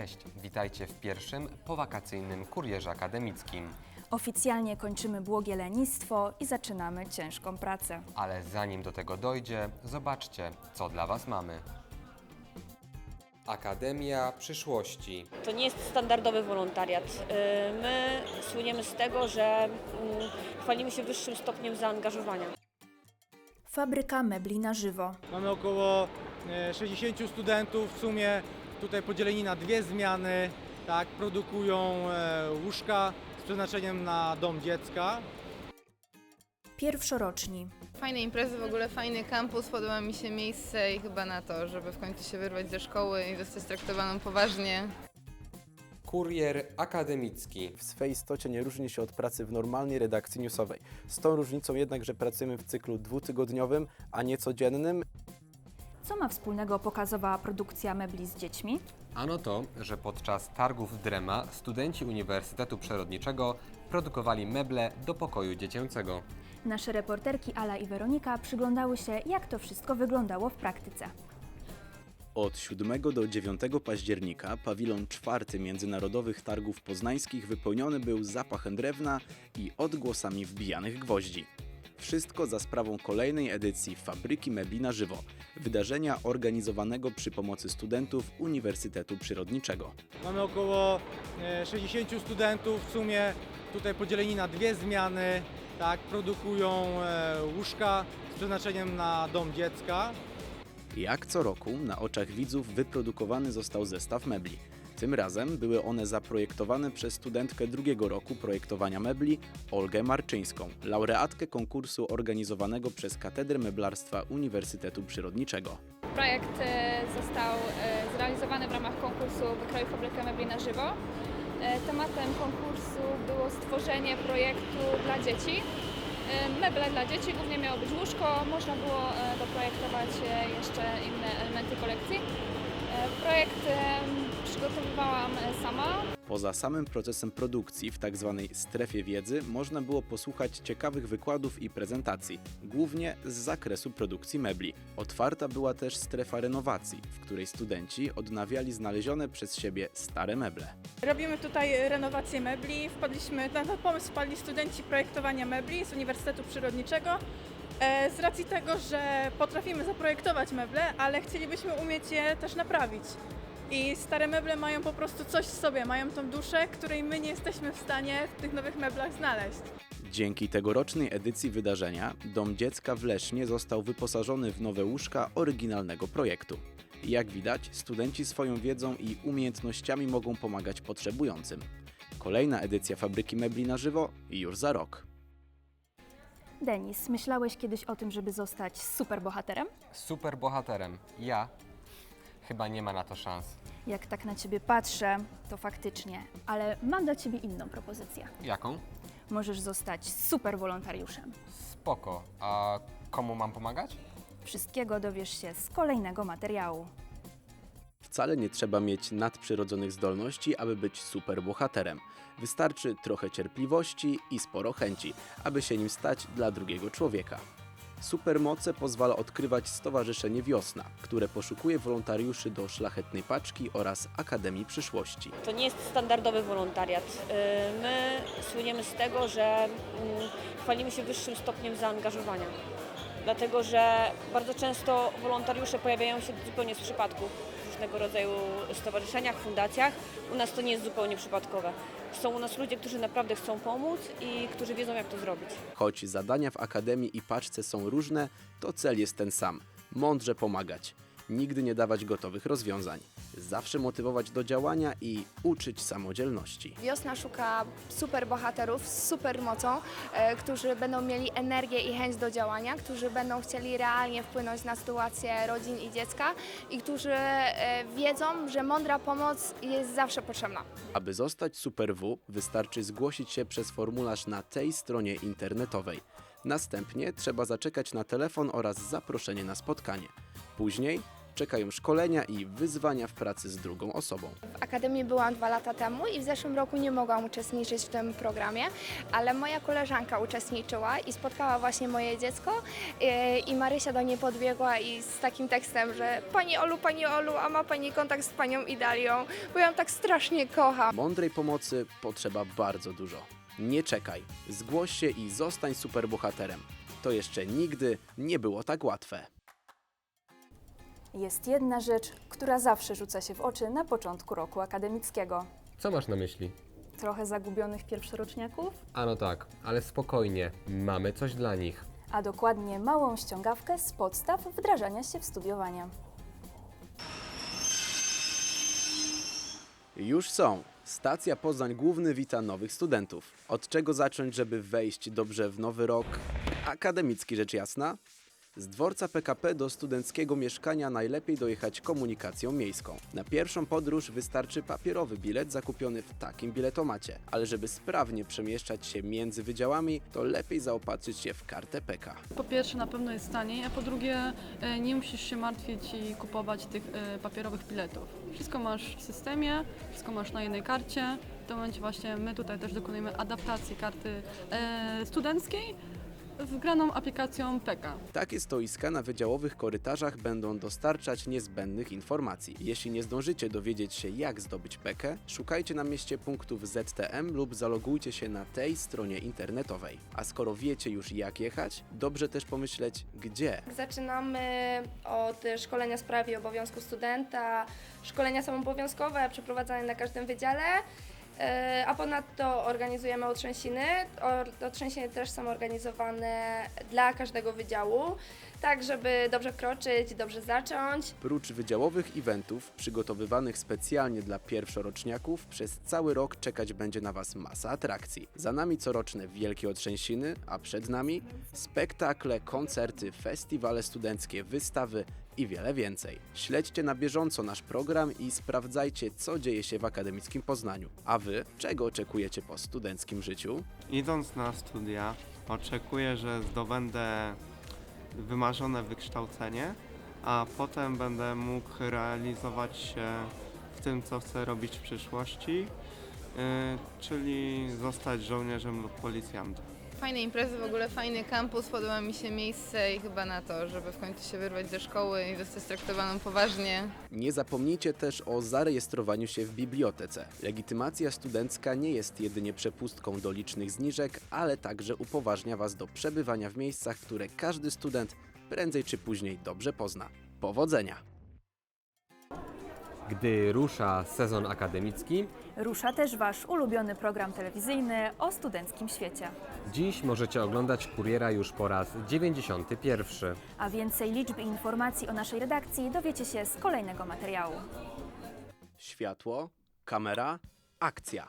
Cześć, witajcie w pierwszym powakacyjnym kurierze akademickim. Oficjalnie kończymy błogie lenistwo i zaczynamy ciężką pracę. Ale zanim do tego dojdzie, zobaczcie, co dla Was mamy. Akademia Przyszłości. To nie jest standardowy wolontariat. Y, My słyniemy z tego, że mm, chwalimy się wyższym stopniem zaangażowania. Fabryka mebli na żywo. Mamy około e, 60 studentów, w sumie tutaj podzieleni na dwie zmiany, tak, produkują e, łóżka z przeznaczeniem na dom dziecka. Pierwszoroczni. Fajne imprezy, w ogóle fajny kampus, podoba mi się miejsce i chyba na to, żeby w końcu się wyrwać ze szkoły i zostać traktowaną poważnie. Kurier akademicki. w swej istocie nie różni się od pracy w normalnej redakcji newsowej. Z tą różnicą jednak, że pracujemy w cyklu dwutygodniowym, a nie codziennym. Co ma wspólnego pokazowa produkcja mebli z dziećmi? Ano to, że podczas targów Drema studenci Uniwersytetu Przyrodniczego produkowali meble do pokoju dziecięcego. Nasze reporterki Ala i Weronika przyglądały się, jak to wszystko wyglądało w praktyce. Od 7 do 9 października pawilon czwarty Międzynarodowych Targów Poznańskich wypełniony był zapachem drewna i odgłosami wbijanych gwoździ. Wszystko za sprawą kolejnej edycji Fabryki Mebli na żywo, wydarzenia organizowanego przy pomocy studentów Uniwersytetu Przyrodniczego. Mamy około e, 60 studentów, w sumie tutaj podzieleni na dwie zmiany, tak, produkują e, łóżka z przeznaczeniem na dom dziecka. Jak co roku na oczach widzów wyprodukowany został zestaw mebli. Tym razem były one zaprojektowane przez studentkę drugiego roku projektowania mebli Olgę Marczyńską, laureatkę konkursu organizowanego przez Katedrę Meblarstwa Uniwersytetu Przyrodniczego. Projekt e, został e, zrealizowany w ramach konkursu Wykroju Fabrykę Mebli na żywo. E, Tematem konkursu było stworzenie projektu dla dzieci. Meble dla dzieci, głównie miało być łóżko, można było doprojektować jeszcze inne elementy kolekcji. Projekt przygotowywałam e, sama. Poza samym procesem produkcji w tzw. strefie wiedzy można było posłuchać ciekawych wykładów i prezentacji, głównie z zakresu produkcji mebli. Otwarta była też strefa renowacji, w której studenci odnawiali znalezione przez siebie stare meble. Robimy tutaj renowację mebli. Wpadliśmy, na ten pomysł wpadli studenci projektowania mebli z Uniwersytetu Przyrodniczego. E, Z racji tego, że potrafimy zaprojektować meble, ale chcielibyśmy umieć je też naprawić. I stare meble mają po prostu coś w sobie, mają tą duszę, której my nie jesteśmy w stanie w tych nowych meblach znaleźć. Dzięki tegorocznej edycji wydarzenia Dom Dziecka w Lesznie został wyposażony w nowe łóżka oryginalnego projektu. Jak widać, studenci swoją wiedzą i umiejętnościami mogą pomagać potrzebującym. Kolejna edycja Fabryki Mebli na żywo już za rok. Denis, myślałeś kiedyś o tym, żeby zostać superbohaterem? Super bohaterem. Ja? Chyba nie ma na to szans. Jak tak na ciebie patrzę, to faktycznie, ale mam dla ciebie inną propozycję. Jaką? Możesz zostać super wolontariuszem. Spoko. A komu mam pomagać? Wszystkiego dowiesz się z kolejnego materiału. Wcale nie trzeba mieć nadprzyrodzonych zdolności, aby być superbohaterem. Wystarczy trochę cierpliwości i sporo chęci, aby się nim stać dla drugiego człowieka. Supermoce pozwala odkrywać Stowarzyszenie Wiosna, które poszukuje wolontariuszy do Szlachetnej Paczki oraz Akademii Przyszłości. To nie jest standardowy wolontariat. Y, My słyniemy z tego, że mm, chwalimy się wyższym stopniem zaangażowania. Dlatego, że bardzo często wolontariusze pojawiają się zupełnie z przypadku różnego rodzaju stowarzyszeniach, fundacjach. U nas to nie jest zupełnie przypadkowe. Są u nas ludzie, którzy naprawdę chcą pomóc i którzy wiedzą, jak to zrobić. Choć zadania w Akademii i Paczce są różne, to cel jest ten sam mądrze pomagać. Nigdy nie dawać gotowych rozwiązań. Zawsze motywować do działania i uczyć samodzielności. Wiosna szuka super bohaterów z super mocą, e, którzy będą mieli energię i chęć do działania, którzy będą chcieli realnie wpłynąć na sytuację rodzin i dziecka i którzy e, wiedzą, że mądra pomoc jest zawsze potrzebna. Aby zostać Super W, wystarczy zgłosić się przez formularz na tej stronie internetowej. Następnie trzeba zaczekać na telefon oraz zaproszenie na spotkanie. Później czekają szkolenia i wyzwania w pracy z drugą osobą. W Akademii byłam dwa lata temu i w zeszłym roku nie mogłam uczestniczyć w tym programie, ale moja koleżanka uczestniczyła i spotkała właśnie moje dziecko e, i Marysia do niej podbiegła i z takim tekstem, że Pani Olu, Pani Olu, a ma Pani kontakt z Panią Idalią, bo ją tak strasznie kocham. Mądrej pomocy potrzeba bardzo dużo. Nie czekaj, zgłoś się i zostań superbohaterem. To jeszcze nigdy nie było tak łatwe. Jest jedna rzecz, która zawsze rzuca się w oczy na początku roku akademickiego. Co masz na myśli? Trochę zagubionych pierwszoroczniaków, A no tak, ale spokojnie, mamy coś dla nich. a dokładnie małą ściągawkę z podstaw wdrażania się w studiowania. Już są. Stacja Poznań Główny wita nowych studentów. Od czego zacząć, żeby wejść dobrze w nowy rok? Akademicki rzecz jasna. Z dworca PKP do studenckiego mieszkania najlepiej dojechać komunikacją miejską. Na pierwszą podróż wystarczy papierowy bilet zakupiony w takim biletomacie, ale żeby sprawnie przemieszczać się między wydziałami, to lepiej zaopatrzyć się w kartę PK. Po pierwsze na pewno jest taniej, a po drugie e, nie musisz się martwić i kupować tych e, papierowych biletów. Wszystko masz w systemie, wszystko masz na jednej karcie. W tym momencie właśnie my tutaj też dokonujemy adaptacji karty e, studenckiej wgraną aplikacją PK. Takie stoiska na wydziałowych korytarzach będą dostarczać niezbędnych informacji. Jeśli nie zdążycie dowiedzieć się, jak zdobyć PEKę, szukajcie na mieście punktów ZTM lub zalogujcie się na tej stronie internetowej. A skoro wiecie już, jak jechać, dobrze też pomyśleć, gdzie. Zaczynamy od szkolenia z praw i obowiązku studenta, szkolenia są obowiązkowe, przeprowadzane na każdym wydziale, a ponadto organizujemy otrzęsiny. Otrzęsiny też są organizowane dla każdego wydziału, tak żeby dobrze kroczyć, dobrze zacząć. Prócz wydziałowych eventów przygotowywanych specjalnie dla pierwszoroczniaków, przez cały rok czekać będzie na Was masa atrakcji. Za nami coroczne wielkie otrzęsiny, a przed nami spektakle, koncerty, festiwale studenckie, wystawy i wiele więcej. Śledźcie na bieżąco nasz program i sprawdzajcie, co dzieje się w akademickim Poznaniu. A Wy, czego oczekujecie po studenckim życiu? Idąc na studia, oczekuję, że zdobędę wymarzone wykształcenie, a potem będę mógł realizować się w tym, co chcę robić w przyszłości, yy, czyli zostać żołnierzem lub policjantem. Fajne imprezy, w ogóle fajny kampus, podoba mi się miejsce i chyba na to, żeby w końcu się wyrwać ze szkoły i zostać traktowaną poważnie. Nie zapomnijcie też o zarejestrowaniu się w bibliotece. Legitymacja studencka nie jest jedynie przepustką do licznych zniżek, ale także upoważnia Was do przebywania w miejscach, które każdy student prędzej czy później dobrze pozna. Powodzenia! Gdy rusza sezon akademicki, Rusza też Wasz ulubiony program telewizyjny o studenckim świecie. dziś możecie oglądać Kuriera już po raz 91. A więcej liczb i informacji o naszej redakcji dowiecie się z kolejnego materiału. Światło, kamera, akcja.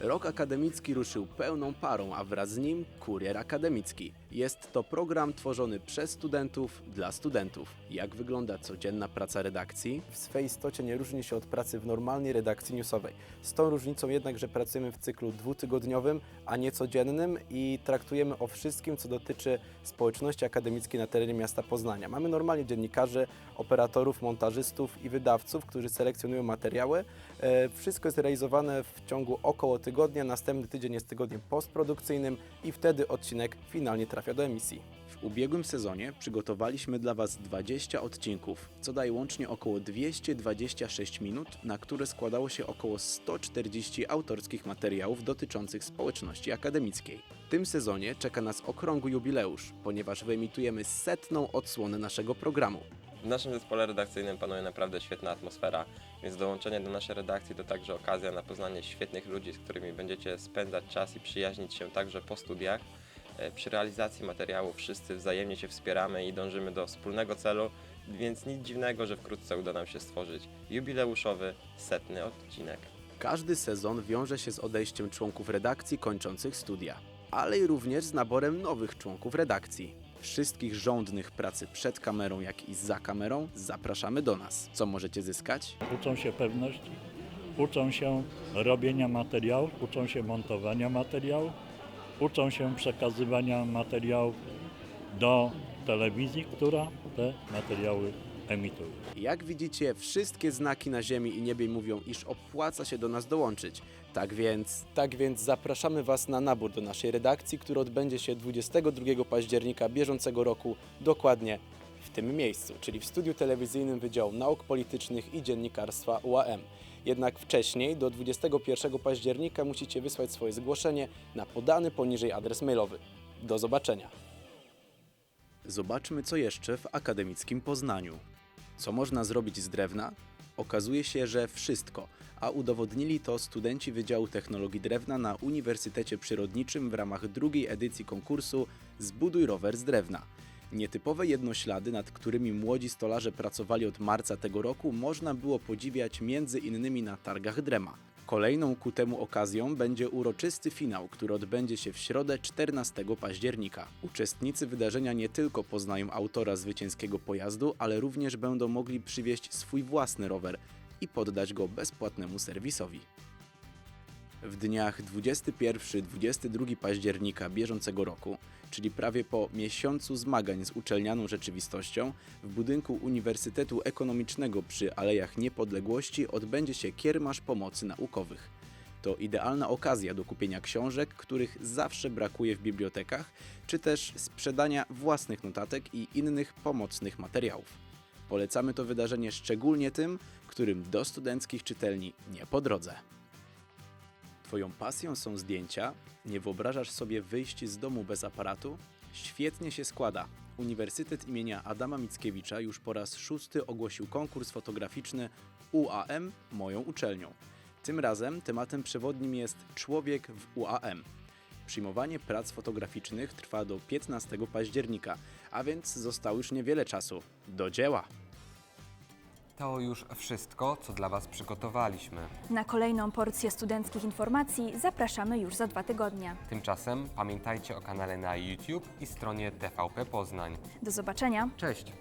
Rok akademicki ruszył pełną parą, a wraz z nim Kurier Akademicki. Jest to program tworzony przez studentów dla studentów. Jak wygląda codzienna praca redakcji? W swej istocie nie różni się od pracy w normalnej redakcji newsowej. Z tą różnicą jednak, że pracujemy w cyklu dwutygodniowym, a nie codziennym i traktujemy o wszystkim, co dotyczy społeczności akademickiej na terenie miasta Poznania. Mamy normalnie dziennikarzy, operatorów, montażystów i wydawców, którzy selekcjonują materiały. E, Wszystko jest realizowane w ciągu około tygodnia. Następny tydzień jest tygodniem postprodukcyjnym i wtedy odcinek finalnie trafia do emisji. W ubiegłym sezonie przygotowaliśmy dla Was 20 odcinków, co daje łącznie około 226 minut, na które składało się około 140 autorskich materiałów dotyczących społeczności akademickiej. W tym sezonie czeka nas okrągły jubileusz, ponieważ wyemitujemy setną odsłonę naszego programu. W naszym zespole redakcyjnym panuje naprawdę świetna atmosfera, więc dołączenie do naszej redakcji to także okazja na poznanie świetnych ludzi, z którymi będziecie spędzać czas i przyjaźnić się także po studiach. E, Przy realizacji materiału wszyscy wzajemnie się wspieramy i dążymy do wspólnego celu, więc nic dziwnego, że wkrótce uda nam się stworzyć jubileuszowy, setny odcinek. Każdy sezon wiąże się z odejściem członków redakcji kończących studia, ale i również z naborem nowych członków redakcji. Wszystkich żądnych pracy przed kamerą, jak i za kamerą zapraszamy do nas. Co możecie zyskać? Uczą się pewności, uczą się robienia materiałów, uczą się montowania materiałów, uczą się przekazywania materiałów do telewizji, która te materiały emituje. Jak widzicie, wszystkie znaki na ziemi i niebie mówią, iż opłaca się do nas dołączyć. Tak więc, tak więc zapraszamy Was na nabór do naszej redakcji, który odbędzie się 22 października bieżącego roku, dokładnie tym miejscu, czyli w studiu telewizyjnym Wydziału Nauk Politycznych i Dziennikarstwa UAM. Jednak wcześniej, do 21 października, musicie wysłać swoje zgłoszenie na podany poniżej adres mailowy. Do zobaczenia! Zobaczmy, co jeszcze w akademickim Poznaniu. Co można zrobić z drewna? Okazuje się, że wszystko, a udowodnili to studenci Wydziału Technologii Drewna na Uniwersytecie Przyrodniczym w ramach drugiej edycji konkursu Zbuduj rower z drewna. Nietypowe jednoślady, nad którymi młodzi stolarze pracowali od marca tego roku, można było podziwiać między innymi na targach Drema. Kolejną ku temu okazją będzie uroczysty finał, który odbędzie się w środę 14 października. Uczestnicy wydarzenia nie tylko poznają autora zwycięskiego pojazdu, ale również będą mogli przywieźć swój własny rower i poddać go bezpłatnemu serwisowi. W dniach 21-22 października bieżącego roku, czyli prawie po miesiącu zmagań z uczelnianą rzeczywistością, w budynku Uniwersytetu Ekonomicznego przy Alejach Niepodległości odbędzie się kiermasz pomocy naukowych. To idealna okazja do kupienia książek, których zawsze brakuje w bibliotekach, czy też sprzedania własnych notatek i innych pomocnych materiałów. Polecamy to wydarzenie szczególnie tym, którym do studenckich czytelni nie po drodze. Twoją pasją są zdjęcia? Nie wyobrażasz sobie wyjść z domu bez aparatu? Świetnie się składa. Uniwersytet imienia Adama Mickiewicza już po raz szósty ogłosił konkurs fotograficzny UAM Moją Uczelnią. Tym razem tematem przewodnim jest Człowiek w UAM. Przyjmowanie prac fotograficznych trwa do 15 października, a więc zostało już niewiele czasu. Do dzieła! To już wszystko, co dla Was przygotowaliśmy. Na kolejną porcję studenckich informacji zapraszamy już za dwa tygodnie. Tymczasem pamiętajcie o kanale na YouTube i stronie TVP Poznań. Do zobaczenia! Cześć!